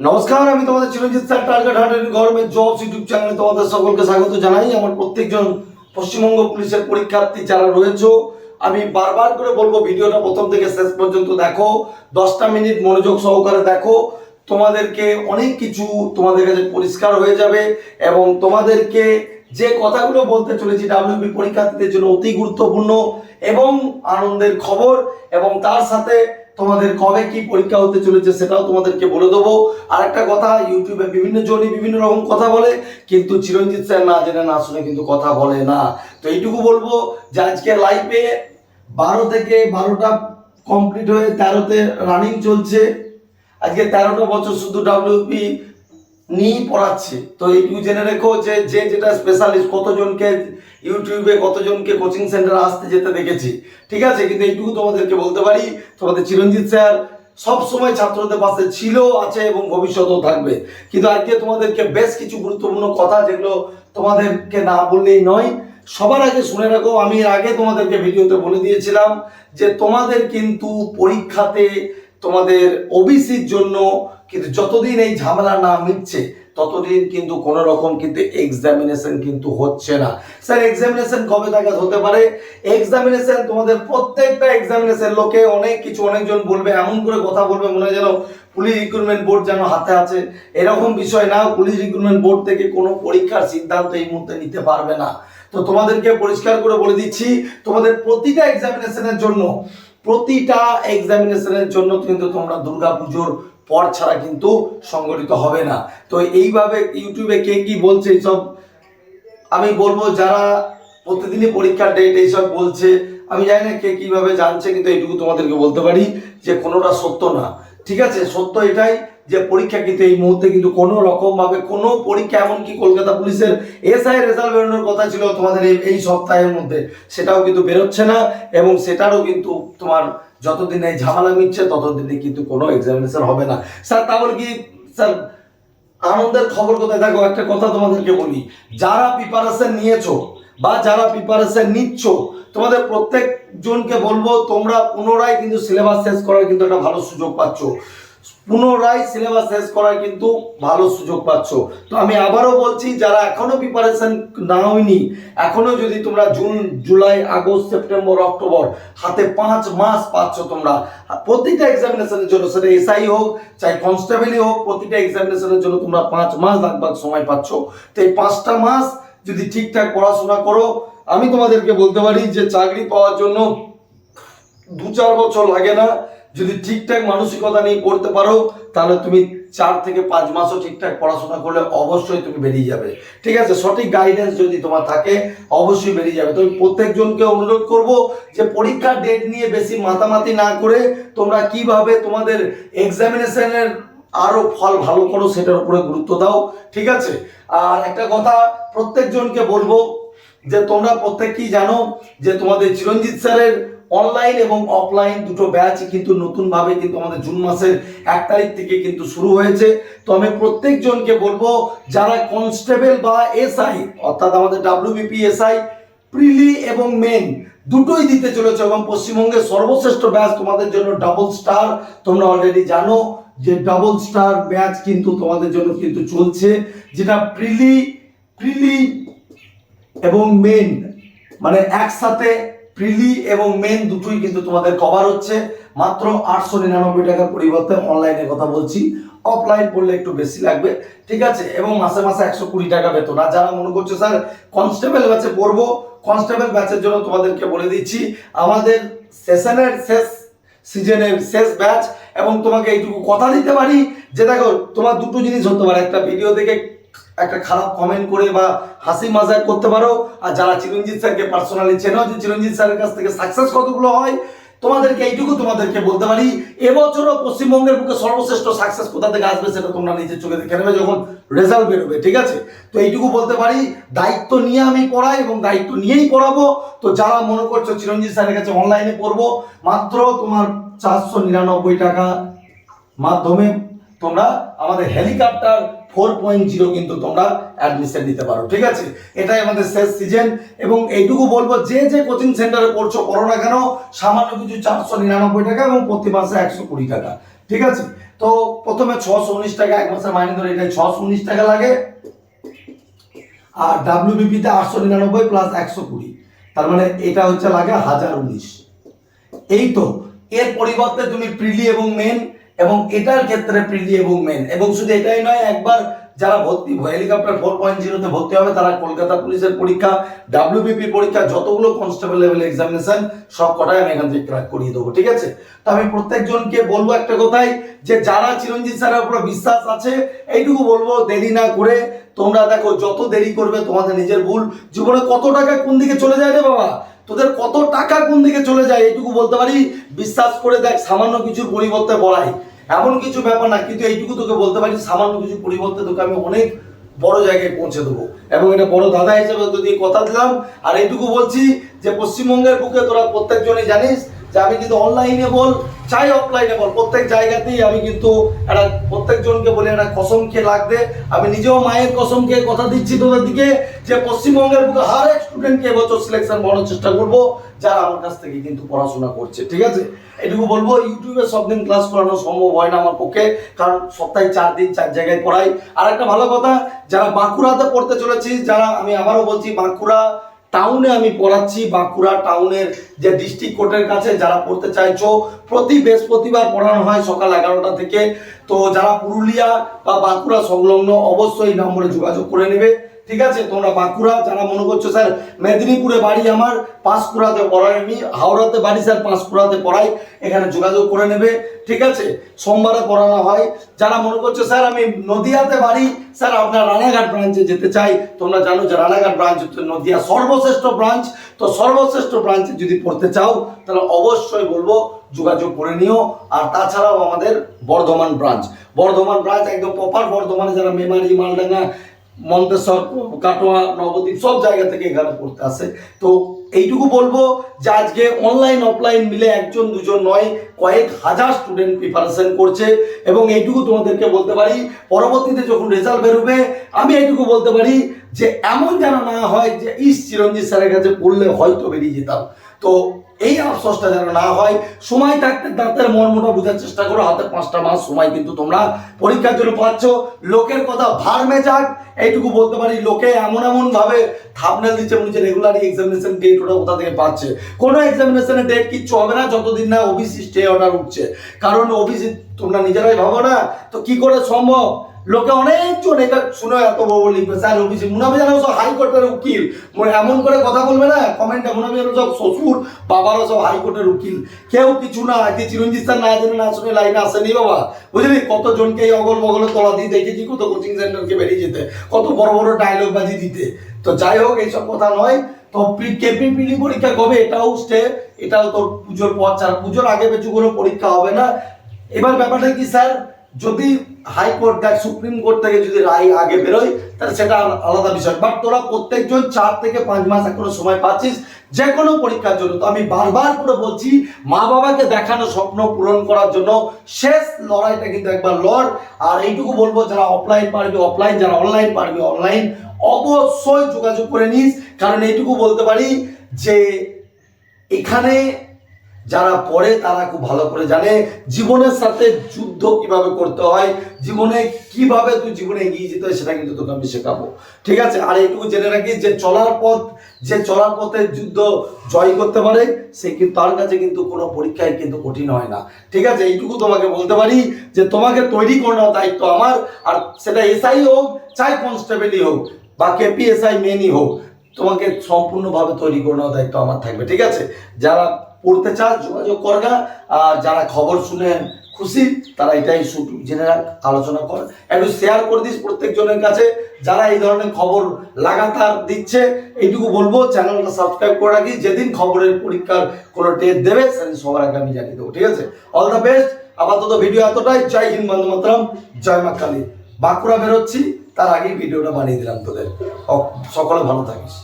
নমস্কার, আমি তোমাদের Chiranjit sir, target hundred government jobs YouTube চ্যানেলে তোমাদের সকলকে স্বাগত জানাই। আমার প্রত্যেকজন পশ্চিমবঙ্গ পুলিশের পরীক্ষার্থী যারা রয়েছে, আমি বারবার করে বলব, ভিডিওটা প্রথম থেকে শেষ পর্যন্ত দেখো, দশটা মিনিট মনোযোগ সহকারে দেখো। তোমাদেরকে অনেক কিছু তোমাদের কাছে পরিষ্কার হয়ে যাবে এবং তোমাদেরকে যে কথাগুলো বলতে চলেছি ডাব্লিউবি পরীক্ষার্থীদের জন্য অতি গুরুত্বপূর্ণ এবং আনন্দের খবর এবং তার সাথে তোমাদের কবে কি পরীক্ষা হতে চলেছে সেটাও তোমাদেরকে বলে দেবো। আর একটা কথা, ইউটিউবে বিভিন্ন জনই বিভিন্ন রকম কথা বলে, কিন্তু চিরঞ্জিত স্যার না জেনে না শুনে কিন্তু কথা বলে না। তো এইটুকু বলব যে আজকে লাইফে বারো থেকে বারোটা কমপ্লিট হয়ে তেরোতে রানিং চলছে। আজকে তেরোটা বছর শুধু ডাব্লিউপি নিয়েই পড়াচ্ছে। তো এইটুকু জেনে রেখো যে যে যেটা স্পেশালিস্ট কতজনকে ইউটিউবে, কতজনকে কোচিং সেন্টারে আসতে যেতে দেখেছি। ঠিক আছে? কিন্তু এইটুকু তোমাদেরকে বলতে পারি, তোমাদের চিরঞ্জিত স্যার সব সময় ছাত্রদের পাশে ছিল, আছে এবং ভবিষ্যতেও থাকবে। কিন্তু আজকে তোমাদেরকে বেশ কিছু গুরুত্বপূর্ণ কথা যেগুলো তোমাদেরকে না বললেই নয়, সবার আগে শুনে রাখো, আমি আগে তোমাদেরকে ভিডিওতে বলে দিয়েছিলাম যে তোমাদের কিন্তু পরীক্ষাতে তোমাদের ওবিসির জন্য কিন্তু যতদিন এই ঝামেলা না মিটছে, ততদিন কিন্তু কোনো রকম কিন্তু এক্সামিনেশন কিন্তু হচ্ছে না। স্যার এক্সামিনেশন কবে নাগাদ হতে পারে? এক্সামিনেশন তোমাদের প্রত্যেকটা এক্সামিনেশন লোকে অনেক কিছু অনেকজন বলবে, এমন করে কথা বলবে, মনে হয় যেন পুলিশ রিক্রুটমেন্ট বোর্ড যেন হাতে আছে। এরকম বিষয় না, পুলিশ রিক্রুটমেন্ট বোর্ড থেকে কোনো পরীক্ষার সিদ্ধান্ত এই মুহূর্তে নিতে পারবে না। তো তোমাদেরকে পরিষ্কার করে বলে দিচ্ছি, তোমাদের প্রতিটা এক্সামিনেশনের জন্য, প্রতিটা এক্সামিনেশনের জন্য কিন্তু তোমরা দুর্গাপুজোর পর ছাড়া কিন্তু সংগঠিত হবে না। তো এইভাবে ইউটিউবে কে কি বলছে এইসব, আমি বলব যারা প্রতিদিনই পরীক্ষার ডেট এইসব বলছে, আমি জানি না কে কীভাবে জানছে, কিন্তু এইটুকু তোমাদেরকে বলতে পারি যে কোনোটা সত্য না। ঠিক আছে, সত্য এটাই যে পরীক্ষা কিন্তু এই মুহূর্তে কিন্তু কোনো রকম ভাবে কোনো পরীক্ষা, এমনকি কলকাতা পুলিশের এসআই রেজাল্ট বেরোনোর কথা ছিল তোমাদের এই সপ্তাহের মধ্যে, সেটাও কিন্তু বেরোচ্ছে না এবং সেটারও কিন্তু তোমার যতদিন এই ঝামেলা মিটছে ততদিনে কিন্তু কোনো এক্সামিনেশন হবে না। স্যার, তাহলে কি, স্যার, আনন্দের খবর কোথায়? দেখো, একটা কথা তোমাদেরকে বলি, যারা প্রিপারেশন নিয়েছো বা যারা প্রিপারেশন নিচ্ছ, তোমাদের প্রত্যেক জনকে বলব, তোমরা পুনরায় কিন্তু সিলেবাস শেষ করার কিন্তু একটা ভালো সুযোগ পাচ্ছ। পুনরায় সিলেবাস শেষ করার কিন্তু ভালো সুযোগ পাচ্ছ। তো আমি আবারও বলছি, যারা এখনও প্রিপারেশন না হয়নি এখনও যদি তোমরা June, July, August, September, October হাতে পাঁচ মাস পাচ্ছ তোমরা, প্রতিটা এক্সামিনেশনের জন্য, সেটা এসআই হোক, চাই কনস্টেবলই হোক, প্রতিটা এক্সামিনেশনের জন্য তোমরা পাঁচ মাস লাগভাগ সময় পাচ্ছ। তো এই পাঁচটা মাস যদি ঠিকঠাক পড়াশোনা করো, আমি তোমাদেরকে বলতে পারি যে চাকরি পাওয়ার জন্য দু চার বছর লাগে না। যদি ঠিকঠাক মানসিকতা নিয়ে পড়তে পারো, তাহলে তুমি চার থেকে পাঁচ মাসও ঠিকঠাক পড়াশোনা করলে অবশ্যই তুমি বেরিয়ে যাবে। ঠিক আছে? সঠিক গাইডেন্স যদি তোমার থাকে, অবশ্যই বেরিয়ে যাবে। তো প্রত্যেকজনকে অনুরোধ করব যে পরীক্ষার ডেট নিয়ে বেশি মাতামাতি না করে তোমরা কীভাবে তোমাদের এক্সামিনেশনের আরও ফল ভালো করো সেটার উপরে গুরুত্ব দাও। ঠিক আছে? আর একটা কথা প্রত্যেকজনকে বলব যে তোমরা প্রত্যেকেই জানো যে তোমাদের চিরঞ্জিত স্যারের অনলাইন এবং অফলাইন দুটো ব্যাচ কিন্তু নতুনভাবে কিন্তু আমাদের জুন মাসের এক তারিখ থেকে কিন্তু শুরু হয়েছে। তো আমি প্রত্যেকজনকে বলব, যারা কনস্টেবল বা এসআই অর্থাৎ আমাদের ডাব্লিউবিপি এসআই প্রিলি এবং মেন দুটোই দিতে চলেছে এবং পশ্চিমবঙ্গের সর্বশ্রেষ্ঠ ব্যাচ তোমাদের জন্য ডাবল স্টার তোমরা অলরেডি জানো যে ডাবল স্টার ব্যাচ কিন্তু তোমাদের জন্য কিন্তু চলছে, যেটা প্রিলি প্রিলি এবং মেন মানে একসাথে প্রিলি এবং মেন দুটোই কিন্তু তোমাদের কভার হচ্ছে। মাত্র আটশো নিরানব্বই টাকার পরিবর্তে অনলাইনে কথা বলছি। অফলাইন পড়লে একটু বেশি লাগবে। ঠিক আছে? এবং মাসে মাসে একশো কুড়ি টাকা বেতন। আর যারা মনে করছে, স্যার কনস্টেবল ব্যাচে পড়ব? কনস্টেবল ব্যাচের জন্য তোমাদেরকে বলে দিচ্ছি, আমাদের সেশনের শেষ সিজনের শেষ ব্যাচ এবং তোমাকে এইটুকু কথা দিতে পারি যে, দেখো, তোমার দুটো জিনিস হতে পারে। একটা ভিডিও দেখে একটা খারাপ কমেন্ট করে বা হাসি মাজাক করতে পারো। আর যারা চিরঞ্জিত স্যারকে পার্সোনালি চেনো যে চিরঞ্জিত স্যারের কাছ থেকে সাকসেস কতগুলো হয়, তোমাদেরকে এইটুকু তোমাদেরকে বলতে পারি, এবছরও পশ্চিমবঙ্গের বুকে সর্বশ্রেষ্ঠ সাকসেস কোথা থেকে আসবে সেটা তোমরা নিজের চোখে দেখে নেবে যখন রেজাল্ট বেরোবে, ঠিক আছে? তো এইটুকু বলতে পারি, দায়িত্ব নিয়ে আমি পড়াই এবং দায়িত্ব নিয়েই পড়াবো। তো যারা মনে করছ চিরঞ্জিত স্যারের কাছে অনলাইনে পড়ব, মাত্র তোমার চারশো নিরানব্বই টাকা মাধ্যমে তোমরা আমাদের হেলিকপ্টার ফোর পয়েন্ট জিরো কিন্তু তোমরা অ্যাডমিশন নিতে পারো, ঠিক আছে? এটাই আমাদের শেষ সিজন এবং এইটুকু বলব, যে যে কোচিং সেন্টারে পড়ছো, করো না কেন, সামান্য কিছু চারশো নিরানব্বই টাকা এবং প্রতি মাসে একশো কুড়ি টাকা, ঠিক আছে? তো প্রথমে ছশো উনিশ টাকা, এক মাসের মাইনে ধরে এটাই ছশো উনিশ টাকা লাগে। আর ডাব্লিউবিপিতে আটশো নিরানব্বই প্লাস একশো কুড়ি, তার মানে এটা হচ্ছে লাগে হাজার উনিশ। এই তো, এর পরিবর্তে তুমি প্রিলি এবং মেন এবং এটার ক্ষেত্রে প্রিলি এবং মেন এবং শুধু এটাই নয়, একবার যারা ভর্তি হেলিকপ্টার ফোর পয়েন্ট জিরোতে ভর্তি হবে, তারা কলকাতা পুলিশের পরীক্ষা ডাব্লিউবিপি পরীক্ষা, যতগুলো কনস্টেবল লেভেল এক্সামিনেশন সব কটাই আমি এখান থেকে ক্র্যাক করিয়ে দেবো, ঠিক আছে? তো আমি প্রত্যেকজনকে বলব একটা কথাই, যে যারা চিরঞ্জিত স্যারের উপর বিশ্বাস আছে, এইটুকু বলব, দেরি না করে, তোমরা দেখো, যত দেরি করবে, তোমাদের নিজের ভুল। জীবনে কত টাকা কোন দিকে চলে যায় রে বাবা? তোদের কত টাকা কোন দিকে চলে যায়, এইটুকু বলতে পারি, বিশ্বাস করে দেখ, সামান্য কিছুর পরিবর্তে বড়াই এমন কিছু ব্যাপার না, কিন্তু এইটুকু তোকে বলতে পারি, সামান্য কিছু পরিবর্তে তোকে আমি অনেক বড় জায়গায় পৌঁছে দেবো। এবং এটা বড় দাদা হিসেবে যদি কথা দিলাম। আর এইটুকু বলছি যে পশ্চিমবঙ্গের বুকে তোরা প্রত্যেকজনই জানিস যে আমি কিন্তু অনলাইনে বল, চাই অফলাইনে বল। প্রত্যেক জায়গাতেই আমি কিন্তু একটা, প্রত্যেকজনকে বলে, একটা কসম খেয়ে লাগবে আমি নিজেও মায়ের কসম খেয়ে কথা দিচ্ছি তোদের দিকে, যে পশ্চিমবঙ্গের বুকে হার এক স্টুডেন্টকে এবছর সিলেকশন বানানোর চেষ্টা করব, যারা আমার কাছ থেকে কিন্তু পড়াশোনা করছে, ঠিক আছে? এটুকু বলব ইউটিউবে সব দিন ক্লাস করানো সম্ভব হয় না আমার পক্ষে, কারণ সপ্তাহে চার দিন, চার জায়গায় পড়াই। আর একটা ভালো কথা, যারা বাঁকুড়াতে পড়তে চলেছি, যারা আমি আবারও বলছি, বাঁকুড়া টাউনে আমি পড়াচ্ছি, বাঁকুড়া টাউনের যে ডিস্ট্রিক্ট কোর্টের কাছে যারা পড়তে চাইছো, প্রতি বৃহস্পতিবার পড়ানো হয় সকাল এগারোটা থেকে। তো যারা পুরুলিয়া বা বাঁকুড়া সংলগ্ন, অবশ্যই নম্বরে যোগাযোগ করে নেবে। ঠিক আছে? তোমরা বাঁকুড়া, যারা মনে করছ, স্যার, মেদিনীপুরে বাড়ি আমার, পাঁশকুড়াতে পড়াই আমি হাওড়াতে বাড়ি, স্যার, পাঁশকুড়াতে পড়াই, এখানে যোগাযোগ করে নেবে। ঠিক আছে? সোমবারে পড়ানো হয়। যারা মনে করছ, স্যার, আমি নদিয়াতে বাড়ি, স্যার, আপনার রানাঘাট ব্রাঞ্চে যেতে চাই। তোমরা জানো যে রানাঘাট ব্রাঞ্চ হচ্ছে নদিয়া সর্বশ্রেষ্ঠ ব্রাঞ্চ। তো সর্বশ্রেষ্ঠ ব্রাঞ্চে যদি পড়তে চাও, তাহলে অবশ্যই বলব, যোগাযোগ করে নিও। আর তাছাড়াও আমাদের বর্ধমান ব্রাঞ্চ। বর্ধমান ব্রাঞ্চ একদম প্রপার বর্ধমানে, যারা মেমারি, মালডাঙ্গা মন্তেশ্বর, কাটোয়া, নবদ্বীপ সব জায়গা থেকে এখানে পড়তে আসে। তো এইটুকু বলব যে আজকে অনলাইন অফলাইন মিলে একজন, দুজন নয়, কয়েক হাজার স্টুডেন্ট প্রিপারেশন করছে এবং এইটুকু তোমাদেরকে বলতে পারি, পরবর্তীতে যখন রেজাল্ট বেরোবে, আমি এইটুকু বলতে পারি যে এমন যেন না হয় যে ইস, চিরঞ্জিত স্যারের কাছে পড়লে হয়তো বেরিয়ে যেতাম। তো এই আফসোসটা যেন না হয়, সময় থাকতে দাঁতের মর্মটা বোঝার চেষ্টা করো, হাতে পাঁচটা মাস সময় কিন্তু তোমরা পরীক্ষার জন্য পাচ্ছ। লোকের কথা ভার মেজাক এইটুকু বলতে পারি, লোকে এমন এমন ভাবে থাপনেল দিচ্ছে মনে হচ্ছে রেগুলারই এক্সামিনেশন ডেট ওটা কোথা থেকে পাচ্ছে। কোনো এক্সামিনেশনের ডেট কিচ্ছু হবে না, যতদিন না ওবিসি স্টে অর্ডার উঠছে। কারণ ওবিসি তোমরা নিজেরাই ভাবো না, তো কি করে সম্ভব? লোকে অনেকজন এটা শুনে এত বড় লিখবে, স্যার ওবিসি মুনাফি জানো সব হাইকোর্টের উকিল। মানে এমন করে কথা বলবে না কমেন্টে মুনাফি জানো সব শ্বশুর বাবারও সব হাইকোর্টের উকিল। কেউ কিছু না যে চিরঞ্জিত স্যার না জেনে, না শুনে লাইনে আসেনি বাবা। বুঝলি? কতজনকে এই অগল বগলে তলা দিয়ে দেখেছি, কত কোচিং সেন্টারকে বেরিয়ে যেতে, কত বড় বড় ডায়লগ বাজি দিতে। তো যাই হোক, এইসব কথা নয়, তো কেপিপিলি পরীক্ষা কবে? এটাও স্টে এটাও তোর পুজোর পর ছাড়া পুজোর আগে পেছু কোনো পরীক্ষা হবে না। এবার ব্যাপারটা কি, স্যার? যদি হাইকোর্ট দেখ সুপ্রিম কোর্ট থেকে যদি রায় আগে বেরোয়, তাহলে সেটা আলাদা বিষয়। বাট তোরা প্রত্যেকজন চার থেকে পাঁচ মাস এখনও সময় পাচ্ছিস যে কোনো পরীক্ষার জন্য। তো আমি বারবার করে বলছি, মা বাবাকে দেখানো স্বপ্ন পূরণ করার জন্য শেষ লড়াইটা কিন্তু একবার লড়। আর এইটুকু বলব, যারা অফলাইন পারবি অফলাইন যারা অনলাইন পারবি অনলাইন অবশ্যই যোগাযোগ করে নিস। কারণ এইটুকু বলতে পারি যে এখানে যারা পড়ে তারা খুব ভালো করে জানে জীবনের সাথে যুদ্ধ কীভাবে করতে হয়, জীবনে কীভাবে তুই জীবনে এগিয়ে যেতে হয় সেটা কিন্তু তোকে আমি শেখাবো। ঠিক আছে? আর এটুকু জেনে রাখি যে চলার পথ, যে চলার পথে যুদ্ধ জয় করতে পারে, সে কিন্তু তার কাছে কিন্তু কোনো পরীক্ষায় কিন্তু কঠিন হয় না। ঠিক আছে? এইটুকু তোমাকে বলতে পারি যে তোমাকে তৈরি করানোর দায়িত্ব আমার, আর সেটা এসআই হোক, চাই কনস্টেবলই হোক, বা কেপিএসআই মেনই হোক। তোমাকে সম্পূর্ণভাবে তৈরি করে নেওয়ার দায়িত্ব আমার থাকবে, ঠিক আছে? যারা পড়তে চান যোগাযোগ করগা, আর যারা খবর শুনে খুশি, তারা এটাই জেনে রাখ, আলোচনা কর। একটু শেয়ার করে দিস প্রত্যেকজনের কাছে, যারা এই ধরনের খবর লাগাতার দিচ্ছে, এইটুকু বলব, চ্যানেলটা সাবস্ক্রাইব করে রাখি, যেদিন খবরের পরীক্ষার কোনো ডেট দেবে, সেদিন সবার আগে আমি জানিয়ে দেবো, ঠিক আছে? অল দ্য বেস্ট আপাতত ভিডিও এতটাই, জয় হিন্দ বন্দে মাতরম, জয় মা কালী। বাঁকুড়া বেরোচ্ছি। তার আগেই ভিডিওটা বানিয়ে দিলাম তোদের। সকলে ভালো থাকিস।